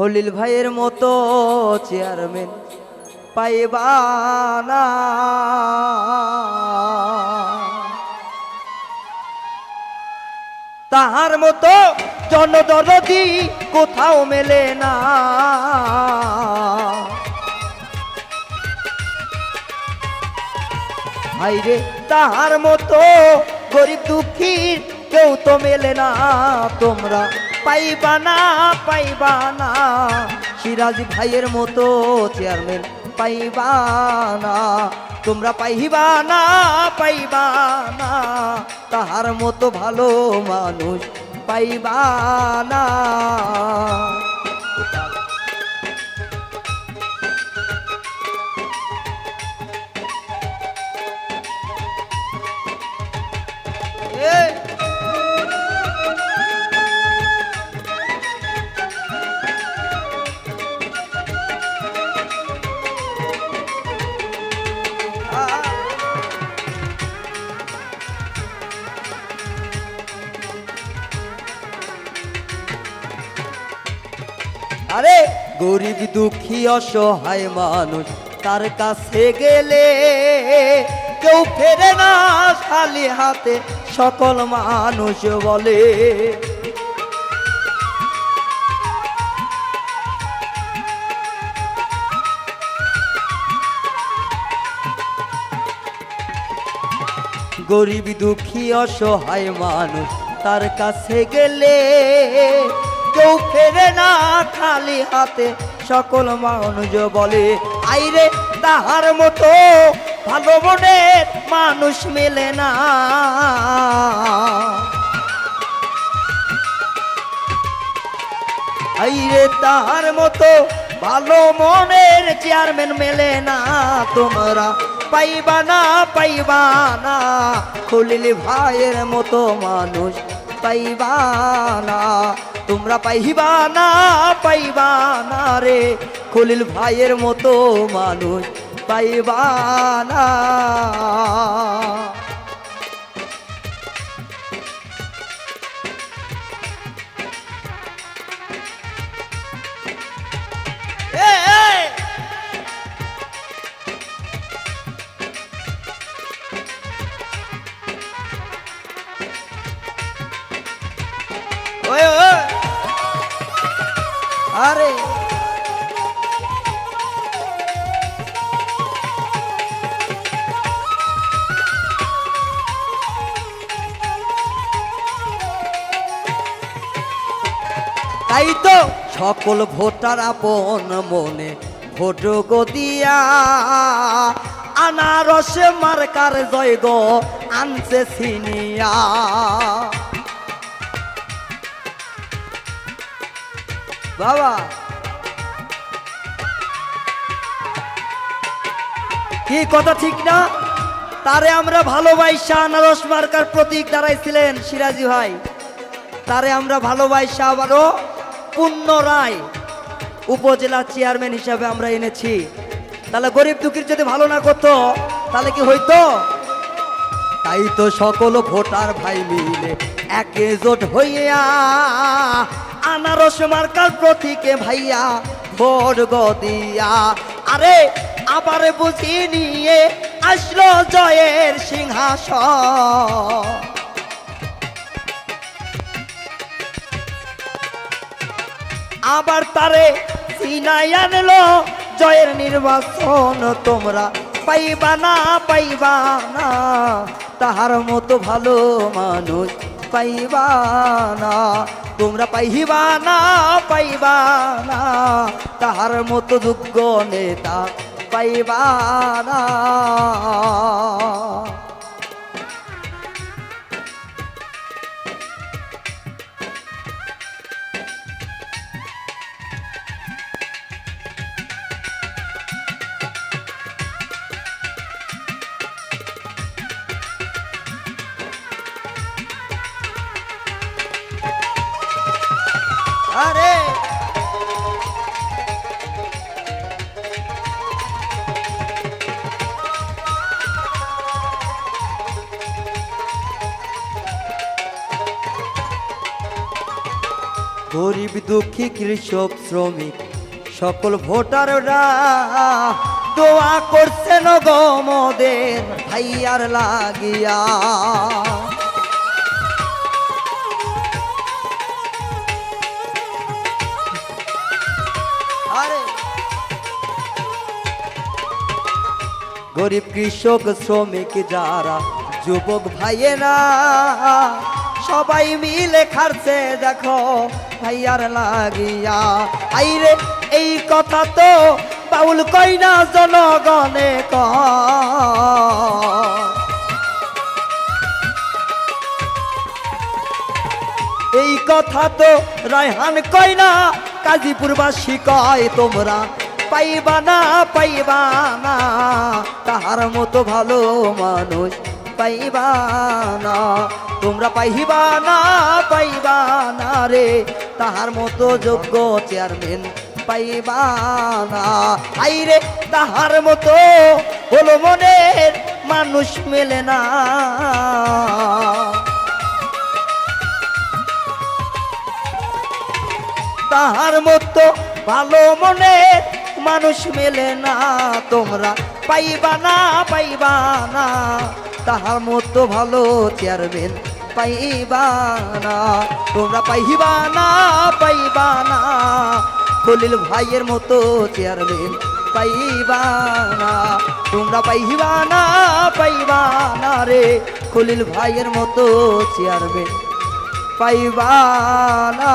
খলিল ভাইয়ের মতো চেয়ারম্যান পাইবানা তাহার মতো জনদরদি কোথাও মেলে না। হাইরে, তাহার মতো গরিব দুঃখীর কেউ তো মেলে না তোমরা। পাইবা না পাইবা না। সিরাজ ভাইয়ের মতো চেয়ারম্যান পাইবা না। তোমরা পাইবা না পাইবা না। তাহার মতো ভালো মানুষ পাইবা না। আরে গরিব দুঃখী অসহায় মানুষ, তার কাছে গেলে কেউ ফেরে না খালি হাতে, সকল মানুষ বলে। গরিব দুঃখী অসহায় মানুষ, তার কাছে গেলে কেউ ফেরে না খালি হাতে। সকল মানুষ বলে, আইরে তাহার মতো ভালো মনের মানুষ মেলে না। আইরে তাহার মতো ভালো মনের চেয়ারম্যান মেলে না তোমরা। পাইবা না পাইবা না, খলিল ভাইয়ের মতো মানুষ। পাইবা না তোমরা পাইবা না রে। খলিল ভাইয়ের মতো মানুষ পাইবা না আরে। তাই তো সকল ভোটার আপন মনে ভোট গো দিয়া। আনারস মার্কার জয় গো আনছে সিনিয়া। বাবা। কি কথা ঠিক না? তারে আমরা ভালোবাসা আনারস মার্কার প্রতীক দাঁড়াইছিলেন সিরাজি ভাই। তারে আমরা ভালোবাসা আবারও পুনরায় উপজেলা চেয়ারম্যান হিসাবে আমরা এনেছি। তাহলে গরিব দুঃখীর যদি ভালো না করতো, তাহলে কি হইতো? তাই তো সকল ভোটার ভাই মিলে একজোট হইয়া আনারস মার্কার প্রতীকে ভাইয়া ভোট গো দিয়া আরে, আবার বুঝি নিয়ে আসলো জয়ের সিংহাসন। আবার তারে সিনাই আনলো জয়ের নির্বাচন তোমরা পাইবা না পাইবা না, তাহার মতো ভালো মানুষ পাইবা না তোমরা পাইবা না পাইবা না তাহার মতো যোগ্য নেতা পাইবা আরে। গরিব দুঃখী কৃষক শ্রমিক সকল ভোটাররা দোয়া করছেন গমদের ভাইয়ার লাগিয়া। গরিব কৃষক, শ্রমিক যারা, যুবক ভাইয়েরা, সবাই মিলে খাচ্ছে দেখো ভাইয়ার লাগিয়া। আইরে, এই কথা তো বাউল কই না জনগণে ক। এই কথা তো রায়হান কয় না কাজীপুরবাসী কয় তোমরা। পাইবা না পাইবা না, তাহার মতো ভালো মানুষ পাইবা না। তোমরা পাইবা না পাইবা না রে, তাহার মতো যোগ্য চেয়ারম্যান পাইবা না। আইরে, তাহার মতো হলো মনের মানুষ মেলে না। তাহার মতো ভালো মনে মানুষ মেলে না, তোমরা পাইবা না পাইবা না। তাহার মতো ভালো চেয়ারম্যান পাইবা না। তোমরা পাইবা না পাইবা না। খলিল ভাইয়ের মতো চেয়ারম্যান পাইবা না। তোমরা পাইবা না পাইবা না রে। খলিল ভাইয়ের মতো চেয়ারম্যান পাইবা না।